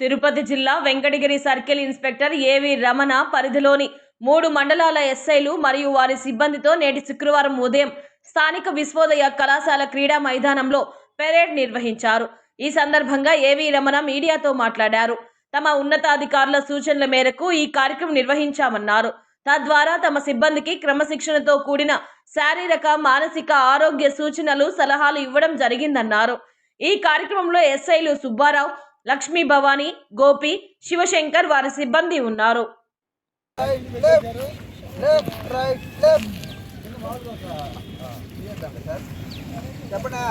తిరుపతి జిల్లా Venkatagiri circle inspector ఏవి రమణ పరిధిలోని మూడు మండలాల ఎస్ఐలు మరియు వారి సిబ్బందితో నేటి శుక్రవారం ఉదయం స్థానిక విశ్వోదయ కళాశాల క్రీడా మైదానంలో పెరేడ్ నిర్వహించారు. ఈ సందర్భంగా ఏవి రమణ మీడియాతో మాట్లాడారు. తమ ఉన్నతాధికారుల సూచనల మేరకు ఈ కార్యక్రమం నిర్వహించామన్నారు. తద్వారా తమ సిబ్బందికి క్రమశిక్షణతో కూడిన శారీరక మానసిక ఆరోగ్య సూచనలు సలహాలు ఇవ్వడం జరిగిందన్నారు. ఈ కార్యక్రమంలో ఎస్ఐలు సుబ్బారావు లక్ష్మీ భవానీ గోపి శివశంకర్ వారి సిబ్బంది ఉన్నారు లెఫ్ట్ లెఫ్ట్ రైట్ లెఫ్ట్ చెప్పనా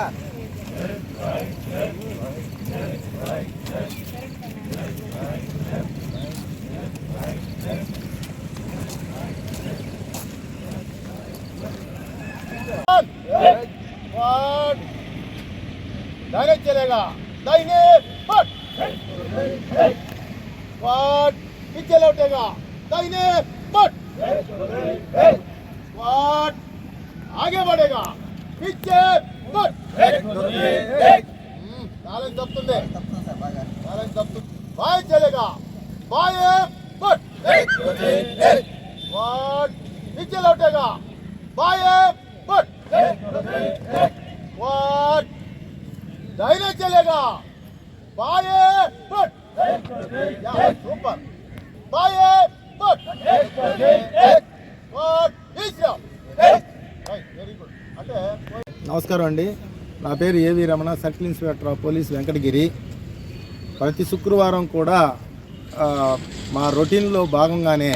वन दाहिने चलेगा दाहिने पट स्क्वाड नीचे लौटेगा। दाहिने बट स्क्वाड आगे बढ़ेगा। पीछे बट बैलेंस दबतुंदे बैलेंस दबतुंदे बाय चलेगा। बाय बट स्क्वाड नीचे लौटेगा। बाय बट स्क्वाड दाहिने चलेगा। నమస్కారం అండి. నా పేరు AV Ramana circle inspector of police Venkatagiri. ప్రతి శుక్రవారం కూడా మా రొటీన్లో భాగంగానే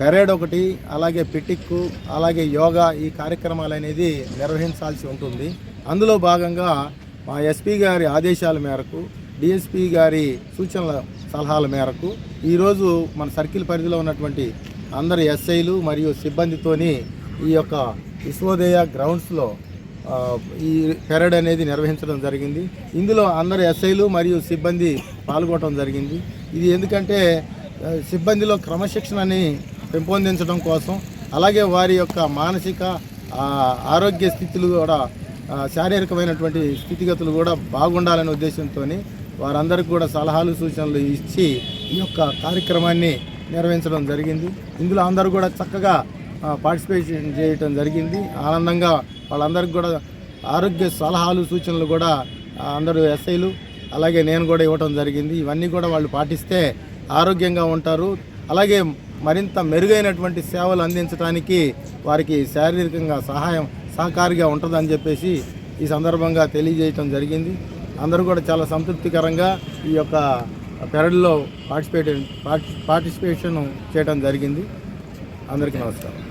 పెరేడ్ ఒకటి అలాగే పిటిక్కు అలాగే యోగా ఈ కార్యక్రమాలు అనేది నిర్వహించాల్సి ఉంటుంది. అందులో భాగంగా మా ఎస్పీ గారి ఆదేశాల మేరకు డిఎస్పీ గారి సూచనల సలహాల మేరకు ఈరోజు మన సర్కిల్ పరిధిలో ఉన్నటువంటి అందరు ఎస్ఐలు మరియు సిబ్బందితోని ఈ యొక్క విశ్వోదయ గ్రౌండ్స్లో ఈ పెరడ్ అనేది నిర్వహించడం జరిగింది. ఇందులో అందరు ఎస్ఐలు మరియు సిబ్బంది పాల్గొనడం జరిగింది. ఇది ఎందుకంటే సిబ్బందిలో క్రమశిక్షణని పెంపొందించడం కోసం అలాగే వారి యొక్క మానసిక ఆరోగ్య స్థితులు కూడా శారీరకమైనటువంటి స్థితిగతులు కూడా బాగుండాలనే ఉద్దేశంతో వారందరికీ కూడా సలహాలు సూచనలు ఇచ్చి ఈ యొక్క కార్యక్రమాన్ని నిర్వహించడం జరిగింది. ఇందులో అందరూ కూడా చక్కగా పార్టిసిపేషన్ చేయటం జరిగింది. ఆనందంగా వాళ్ళందరికీ కూడా ఆరోగ్య సలహాలు సూచనలు కూడా అందరూ ఎస్ఐలు అలాగే నేను కూడా ఇవ్వటం జరిగింది. ఇవన్నీ కూడా వాళ్ళు పాటిస్తే ఆరోగ్యంగా ఉంటారు. అలాగే మరింత మెరుగైనటువంటి సేవలు అందించడానికి వారికి శారీరకంగా సహాయం సహకారిగా ఉంటుందని చెప్పేసి ఈ సందర్భంగా తెలియజేయటం జరిగింది. అందరూ కూడా చాలా సంతృప్తికరంగా ఈ యొక్క పెరడ్లో పార్టిసిపేట్ పార్టిసిపేషన్ చేయడం జరిగింది. అందరికీ నమస్కారం.